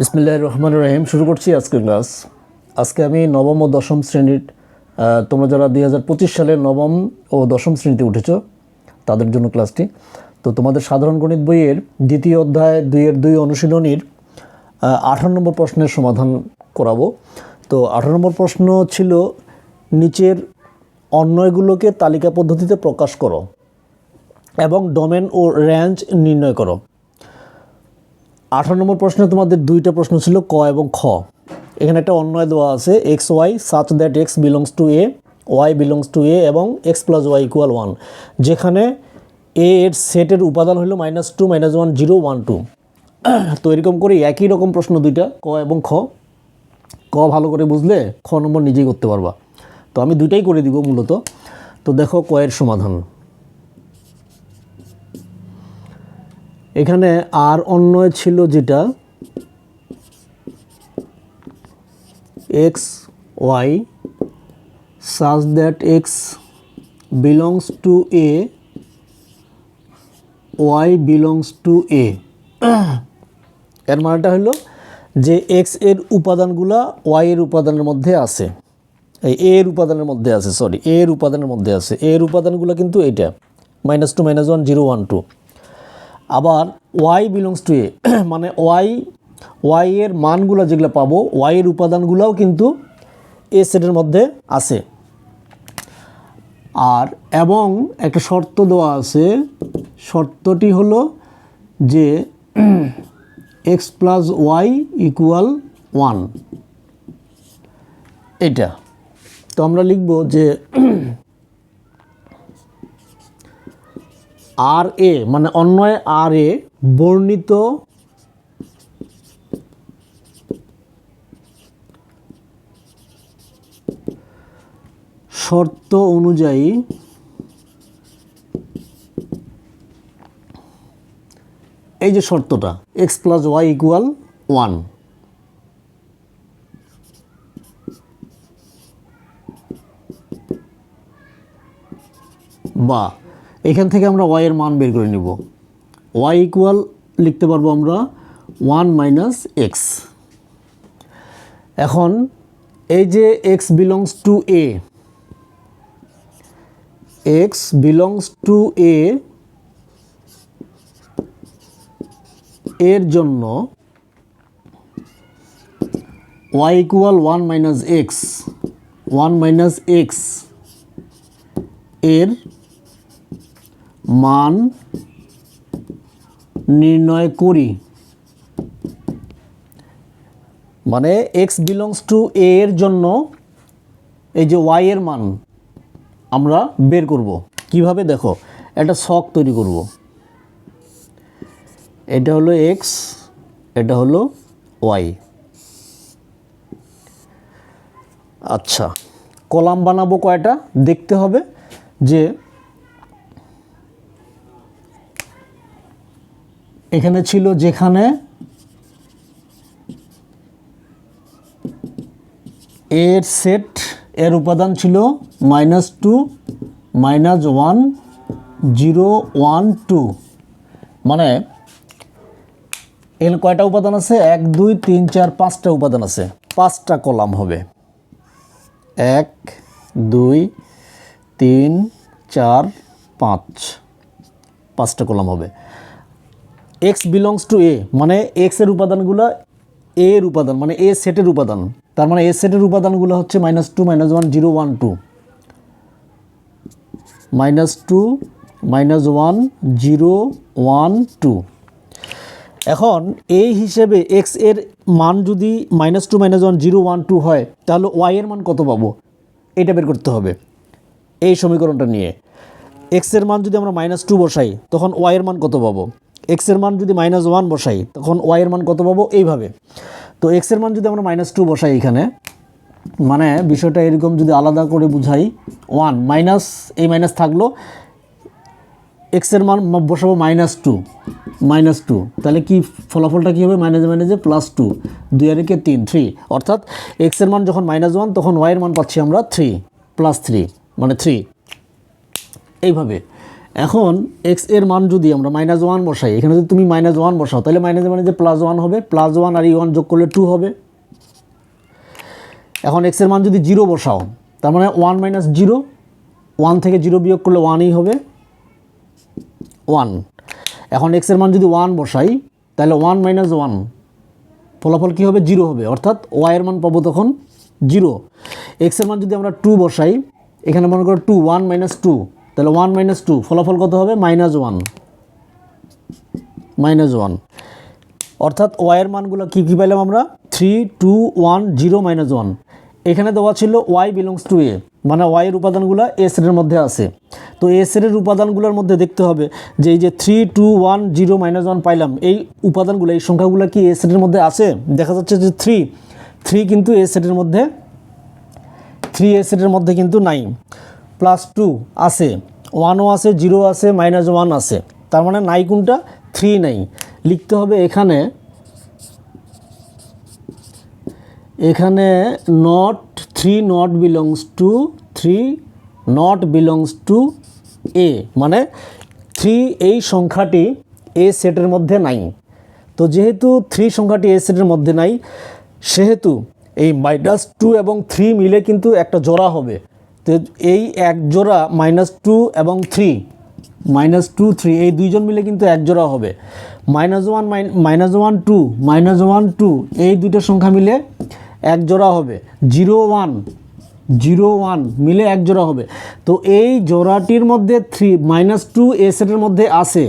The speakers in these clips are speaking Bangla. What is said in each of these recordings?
বিসমিল্লাহ রহমান রহিম। শুরু করছি আজকের ক্লাস। আজকে আমি নবম ও দশম শ্রেণির তোমরা যারা দুই হাজার পঁচিশ সালে নবম ও দশম শ্রেণীতে উঠেছ, তাদের জন্য ক্লাসটি। তো তোমাদের সাধারণ গণিত বইয়ের দ্বিতীয় অধ্যায় দুইয়ের দুই অনুশীলনীর আঠারো নম্বর প্রশ্নের সমাধান করাবো। তো আঠারো নম্বর প্রশ্ন ছিল, নিচের অন্যয়গুলোকে তালিকা পদ্ধতিতে প্রকাশ করো এবং ডোমেন ও রেঞ্জ নির্ণয় করো। আঠারো নম্বর প্রশ্নে তোমাদের দুইটা প্রশ্ন ছিল ক এবং খ। এখানে একটা অন্যয় দেওয়া আছে x y such that x belongs to A y belongs to A এবং x plus y equal one যেখানে এ এর সেটের উপাদান হলো minus two minus one zero one two তো এরকম করে একই রকম প্রশ্ন দুইটা, ক এবং খ। ক ভালো করে বুঝলে খ নম্বর নিজেই করতে পারবা। তো আমি দুইটাই করে দিব মূলত। তো দেখো ক এর সমাধান। এখানে আর অন্যয় ছিল যেটা? X, y, such that x belongs to A, y belongs to A. এর মানেটা হলো যে এক্সের উপাদানগুলা ওয়াই এর উপাদানের মধ্যে আছে। এই এ এর উপাদানের মধ্যে আছে, সরি, এ এর উপাদানের মধ্যে আছে। এ এর উপাদানগুলো কিন্তু এটা minus two minus one zero one two আবার ওয়াই বিলংস টু এ মানে ওয়াই ওয়াই এর মানগুলো যেগুলো পাবো ওয়াই এর উপাদানগুলোও কিন্তু এ সেটের মধ্যে আছে। আর এবং একটা শর্ত দেওয়া আছে, শর্তটি হলো যে x plus y equal one এটা। তো আমরা লিখব যে আর এ মানে অন্যয় আর এ বর্ণিত শর্ত অনুযায়ী এই যে শর্তটা x plus y equal one বা এখান থেকে আমরা এর মান বের করে নিব। ওয়াই ইকুয়াল লিখতে পারব আমরা ওয়ান মাইনাস এক্স এখন এই যে x belongs to A x belongs to A এর জন্য y equal one minus x one minus এক্সের মান নির্ণয় করি। মানে এক্স বিলংস টু এ এর জন্য এই যে ওয়াই এর মান আমরা বের করব। কীভাবে দেখো? একটা শখ তৈরি করব। এটা হলো এক্স এটা হলো ওয়াই আচ্ছা কলাম বানাবো কয়টা? দেখতে হবে যে এখানে ছিল যেখানে এর সেট, এর উপাদান ছিল minus two, minus one, zero, one, two. মানে এর কয়টা উপাদান আছে? এক, দুই, তিন, চার, পাঁচটা উপাদান আছে। পাঁচটা কলাম হবে। এক, দুই, তিন, চার, পাঁচ। পাঁচটা কলাম হবে। এক্স বিলংস টু এ মানে এক্সের উপাদানগুলো এ এর উপাদান মানে এ সেটের উপাদান। তার মানে এ সেটের উপাদানগুলো হচ্ছে minus two minus one zero one two minus two minus one zero one two এখন এই হিসেবে এক্সের মান যদি minus two minus one zero one two হয়, তাহলে ওয়াই এর মান কত পাবো? এটা বের করতে হবে এই সমীকরণটা নিয়ে। এক্সের মান যদি আমরা মাইনাস টু বসাই, তখন ওয়াই এর মান কত পাবো? এক্সের মান যদি মাইনাস ওয়ান বসাই, তখন ওয়াই এর মান কত পাবো? এইভাবে। তো এক্সের মান যদি আমরা মাইনাস টু বসাই এখানে মানে বিষয়টা এরকম যদি আলাদা করে বুঝাই ওয়ান মাইনাস এই মাইনাস থাকল এক্সের মান ম- বসাবো মাইনাস টু মাইনাস টু তাহলে কি ফলাফলটা কী হবে? মাইনাসে মাইনাসে প্লাস টু দুই আর একে তিন থ্রি অর্থাৎ এক্সের মান যখন মাইনাস ওয়ান তখন ওয়াইয়ের মান পাচ্ছি আমরা থ্রি প্লাস থ্রি মানে থ্রি এইভাবে। এখন এক্সের মান যদি আমরা মাইনাস ওয়ান বসাই, এখানে যদি তুমি মাইনাস ওয়ান বসাও, তাহলে মাইনাস মানে যে প্লাস ওয়ান হবে প্লাস ওয়ান আর ই ওয়ান যোগ করলে টু হবে। এখন এক্সের মান যদি জিরো বসাও, তার মানে ওয়ান মাইনাস জিরো ওয়ান থেকে জিরো বিয়োগ করলে ওয়ানই হবে ওয়ান এখন এক্সের মান যদি ওয়ান বসাই, তাহলে ওয়ান মাইনাস ওয়ান ফলাফল কী হবে? জিরো হবে, অর্থাৎ ওয়াইয়ের মান পাবো তখন জিরো এক্সের মান যদি আমরা টু বসাই, এখানে মনে করো টু ওয়ান মাইনাস টু তাহলে ওয়ান মাইনাস টু ফলাফল কত হবে? মাইনাস ওয়ান মাইনাস ওয়ান অর্থাৎ ওয়াইয়ের মানগুলো কী কী পাইলাম আমরা? Three two one zero minus one এখানে দেওয়া ছিল ওয়াই বিলংস টু এ মানে ওয়াইয়ের উপাদানগুলো এ সেটের মধ্যে আছে। তো এ সেটের উপাদানগুলোর মধ্যে দেখতে হবে যে এই যে three two one zero minus one পাইলাম, এই উপাদানগুলো, এই সংখ্যাগুলো কি এ সেটের মধ্যে আছে? দেখা যাচ্ছে যে থ্রি থ্রি কিন্তু এ সেটের মধ্যে থ্রি এ সেটের মধ্যে কিন্তু নাই। প্লাস টু আছে ওয়ানও আছে জিরো আছে মাইনাস ওয়ান আছে। তার মানে নাই কোনটা? থ্রি নাই। লিখতে হবে এখানে এখানে not three not belongs to three not belongs to A মানে থ্রি এই সংখ্যাটি এ সেটের মধ্যে নাই। তো যেহেতু থ্রি সংখ্যাটি এ সেটের মধ্যে নাই, সেহেতু এই মাইনাস টু এবং থ্রি মিলে কিন্তু একটা জোড়া হবে। তো এই এক জোড়া মাইনাস টু এবং থ্রি মাইনাস টু থ্রি এই দুইজন মিলে কিন্তু এক জোড়া হবে। Minus one minus one two minus one two এই দুইটা সংখ্যা মিলে এক জোড়া হবে। জিরো ওয়ান জিরো ওয়ান মিলে এক জোড়া হবে। তো এই জোড়াটির মধ্যে থ্রি মাইনাস টু এ সেটের মধ্যে আছে,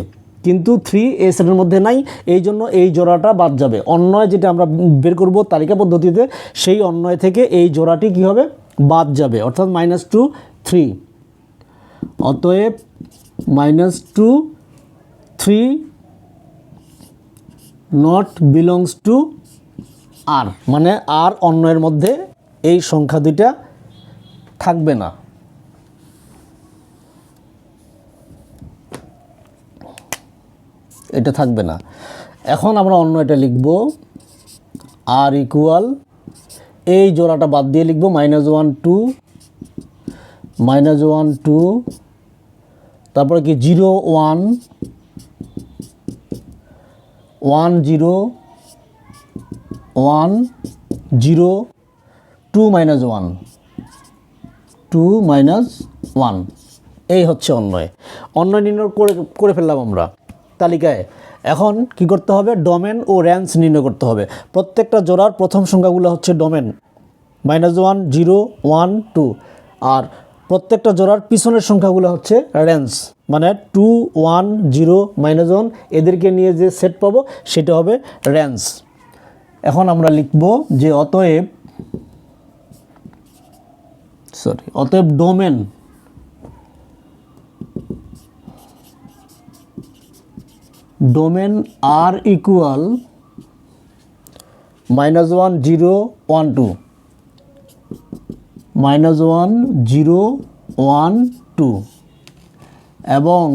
কিন্তু থ্রি এ সেটের মধ্যে নাই, এই জন্য এই জোড়াটা বাদ যাবে। অন্যয় যেটা আমরা বের করব তালিকা পদ্ধতিতে, সেই অন্যয় থেকে এই জোড়াটি কী হবে? বাদ যাবে, অর্থাৎ মাইনাস টু থ্রি অতএব minus two three not belongs to আর মানে আর অন্যের মধ্যে এই সংখ্যা দুইটা থাকবে না। এটা থাকবে না। এখন আমরা অন্য এটা লিখব আর ইকুয়াল এই জোড়াটা বাদ দিয়ে লিখব minus one two minus one two তারপরে কি zero one one zero one zero two minus one two minus one এই হচ্ছে অন্যয়। অন্যয় নির্ণয় করে করে ফেললাম আমরা। তালিকায় এখন কি করতে হবে? ডোমেন ও র্যাঞ্জ নির্ণয় করতে হবে। প্রত্যেকটা জোড়ার প্রথম সংখ্যাগুলো হচ্ছে domain. Minus one zero one two আর প্রত্যেকটা জোড়ার পিছনের সংখ্যাগুলো হচ্ছে রেঞ্জ মানে two one zero minus one এদেরকে নিয়ে যে সেট পাবো, সেটা হবে রেঞ্জ এখন আমরা লিখব যে অতএব সরি অতএব domain domain R equal minus one zero one two minus one zero one two এবং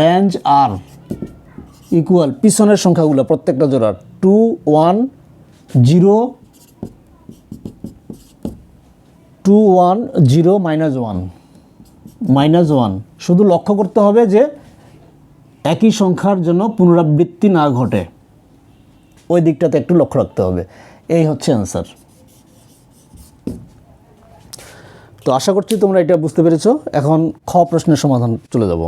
রেঞ্জ আর ইকুয়াল পিছনের সংখ্যাগুলো প্রত্যেকটা জোড়ার। Two one zero two one zero minus one minus one শুধু লক্ষ্য করতে হবে যে একই সংখ্যার জন্য পুনরাবৃত্তি না ঘটে। ওই দিকটাতে একটু লক্ষ্য রাখতে হবে। এই হচ্ছে অ্যান্সার তো আশা করছি তোমরা এটা বুঝতে পেরেছ। এখন খ প্রশ্নের সমাধান চলে যাব।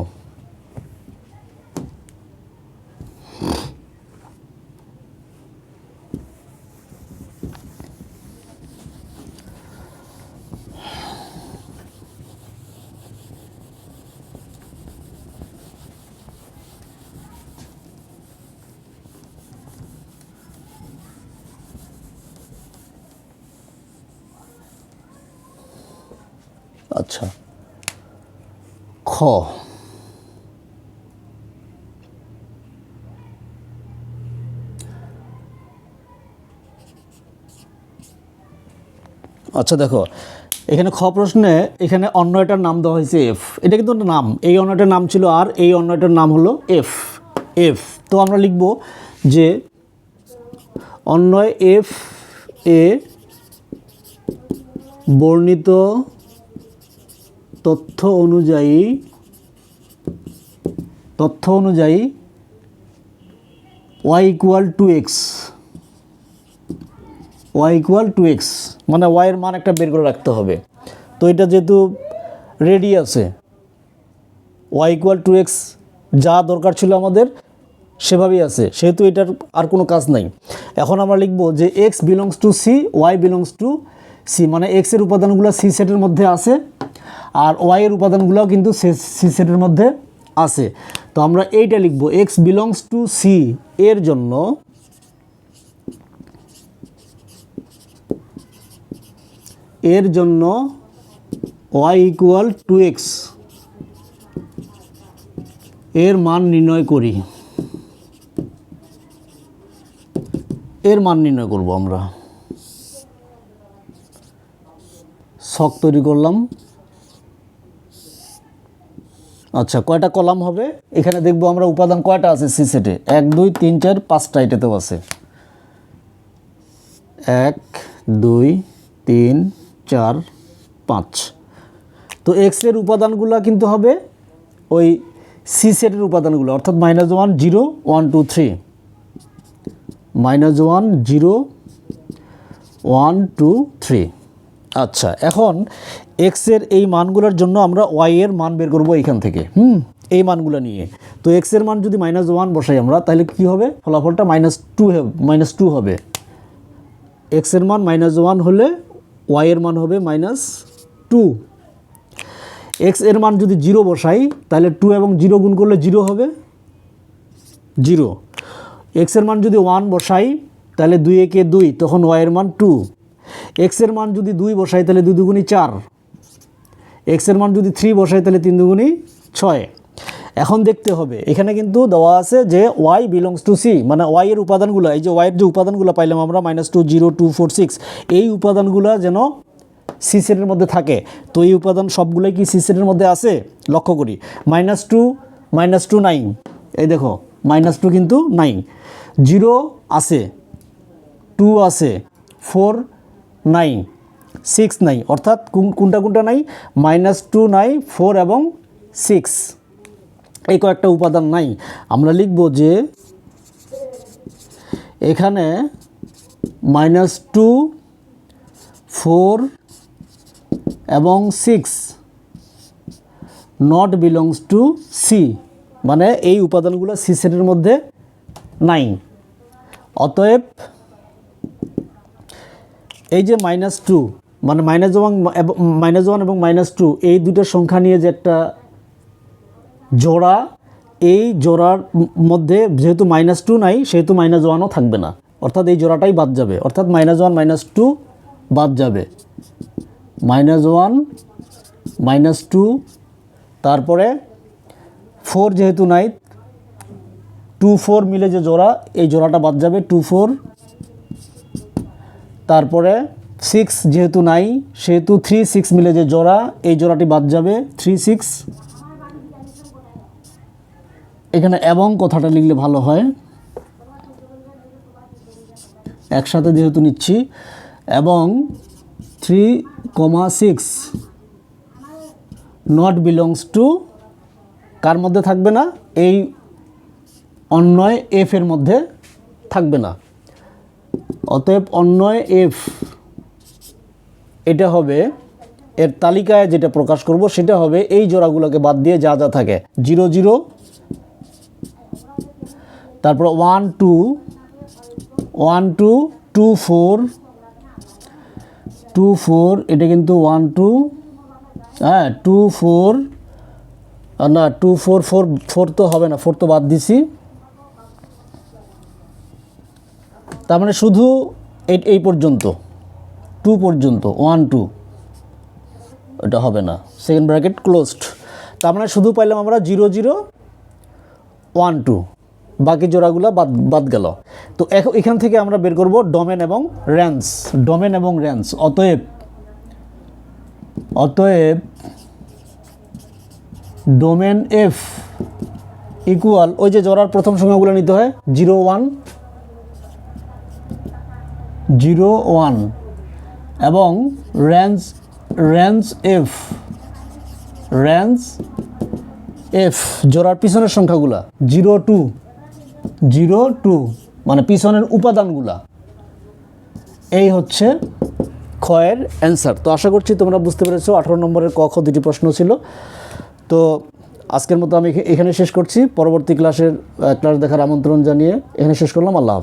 আচ্ছা। খ। আচ্ছা দেখো, এখানে খ প্রশ্নে এখানে অন্যটার নাম দেওয়া হয়েছে এফ এটা কিন্তু নাম। এই অন্যটার নাম ছিল আর এই অন্যটার নাম হলো এফ এফ তো আমরা লিখব যে অন্যয় এফ এ বর্ণিত তথ্য অনুযায়ী তথ্য অনুযায়ী y equal two x y equal two x মানে ওয়াইয়ের মান একটা বের করে রাখতে হবে। তো এটা যেহেতু রেডি আছে ওয়াই ইকুয়াল টু এক্স যা দরকার ছিল আমাদের, সেভাবেই আছে। সেহেতু এটার আর কোনো কাজ নাই। এখন আমরা লিখব যে x belongs to C y belongs to C মানে এক্সের উপাদানগুলো সি সেটের মধ্যে আছে। আর ওয়াইয়ের উপাদানগুলোও কিন্তু সি সেটের মধ্যে আছে। তো আমরা এইটা লিখব এক্স বিলংস টু সি এর জন্য এর জন্য ওয়াই ইকুয়াল টু এক্সের মান নির্ণয় করি। এর মান নির্ণয় করব আমরা। ছক তৈরি করলাম। আচ্ছা কয়টা কলাম হবে? এখানে দেখব আমরা উপাদান কয়টা আছে সি সেটে? এক, দুই, তিন, চার, পাঁচটা এটাতেও আছে। এক, দুই, তিন, চার, পাঁচ। তো এক্সের উপাদানগুলো কিন্তু হবে ওই সি সেটের উপাদানগুলো, অর্থাৎ minus one zero one two three minus one zero one two three আচ্ছা এখন এক্সের এই মানগুলোর জন্য আমরা ওয়াই এর মান বের করব এইখান থেকে, হুম? এই মানগুলো নিয়ে। তো এক্সের মান যদি মাইনাস ওয়ান বসাই আমরা, তাহলে কী হবে? ফলাফলটা মাইনাস টু মাইনাস টু হবে। এক্সের মান মাইনাস ওয়ান হলে ওয়াই এর মান হবে মাইনাস টু এক্সের মান যদি জিরো বসাই, তাহলে টু এবং জিরো গুণ করলে জিরো হবে? জিরো এক্সের মান যদি ওয়ান বসাই, তাহলে দুই একে দুই, তখন ওয়াইয়ের মান টু এক্সের মান যদি দুই বসাই, তাহলে দুই দুগুণি চার। এক্সের মান যদি থ্রি বসাই, তাহলে তিন দুগুণি ছয়। এখন দেখতে হবে, এখানে কিন্তু দেওয়া আছে যে ওয়াই বিলংস টু সি মানে ওয়াই এর উপাদানগুলো, এই যে ওয়াইয়ের যে উপাদানগুলো পাইলাম আমরা minus two zero two four six এই উপাদানগুলো যেন সি সেটের মধ্যে থাকে। তো এই উপাদান সবগুলোই কি সি সেটের মধ্যে আছে? লক্ষ্য করি minus two minus two nine এই দেখো মাইনাস টু কিন্তু নাইন জিরো আছে টু আছে ফোর নাই সিক্স নাই, অর্থাৎ কোন- কোনটা কোনটা নাই? মাইনাস টু নাই ফোর এবং সিক্স এই কয়েকটা উপাদান নাই। আমরা লিখব যে এখানে মাইনাস টু ফোর এবং six not belongs to C মানে এই উপাদানগুলো সি সেটের মধ্যে নাই। অতএব এই যে মাইনাস টু মানে মাইনাস ওয়ান মাইনাস ওয়ান এবং মাইনাস টু এই দুটো সংখ্যা নিয়ে যে একটা জোড়া, এই জোড়ার মধ্যে যেহেতু মাইনাস টু নাই, সেহেতু মাইনাস ওয়ানও থাকবে না। অর্থাৎ এই জোড়াটাই বাদ যাবে। অর্থাৎ মাইনাস ওয়ান মাইনাস টু বাদ যাবে। মাইনাস ওয়ান মাইনাস টু তারপরে ফোর যেহেতু নাই টু ফোর মিলে যে জোড়া, এই জোড়াটা বাদ যাবে টু ফোর তারপরে সিক্স যেহেতু নাই, সেহেতু থ্রি সিক্স মিলে যে জোড়া, এই জোড়াটি বাদ যাবে থ্রি সিক্স এখানে এবং কথাটা লিখলে ভালো হয়। একসাথে যেহেতু নিচ্ছি, এবং three comma six not belongs to কার মধ্যে থাকবে না? এই অন্যয় এফ এর মধ্যে থাকবে না। অতএব অন্যয় এফ, এটা হবে এর তালিকায় যেটা প্রকাশ করব সেটা হবে এই জোড়াগুলোকে বাদ দিয়ে যা যা থাকে। জিরো জিরো, তারপর one, two one, two two, four two, four, এটা কিন্তু ওয়ান, টু হ্যাঁ টু, ফোর না, টু, ফোর ফোর ফোর তো হবে না, ফোর তো বাদ দিছি। তার মানে শুধু এই পর্যন্ত, টু পর্যন্ত ওয়ান টু এটা হবে না সেকেন্ড ব্র্যাকেট ক্লোজড তার মানে শুধু পাইলাম আমরা জিরো জিরো ওয়ান টু বাকি জোড়াগুলো বাদ বাদ গেল। তো এখ- এখান থেকে আমরা বের করব ডোমেন এবং র্যান্স ডোমেন এবং র্যান্স অতএব অতএব ডোমেন এফ ইকুয়াল ওই যে জোড়ার প্রথম সংখ্যাগুলো নিতে হয় জিরো ওয়ান জিরো ওয়ান এবং range range F range F, জোড়ার পিছনের সংখ্যাগুলা, জিরো টু জিরো টু মানে পিছনের উপাদানগুলা। এই হচ্ছে ক্ষয়ের অ্যান্সার। তো আশা করছি তোমরা বুঝতে পেরেছ, আঠারো নম্বরের ক, খ দুটি প্রশ্ন ছিল। তো আজকের মতো আমি এখানে শেষ করছি। পরবর্তী ক্লাসের ক্লাস দেখার আমন্ত্রণ জানিয়ে এখানে শেষ করলাম। আল্লাহ হাফেজ।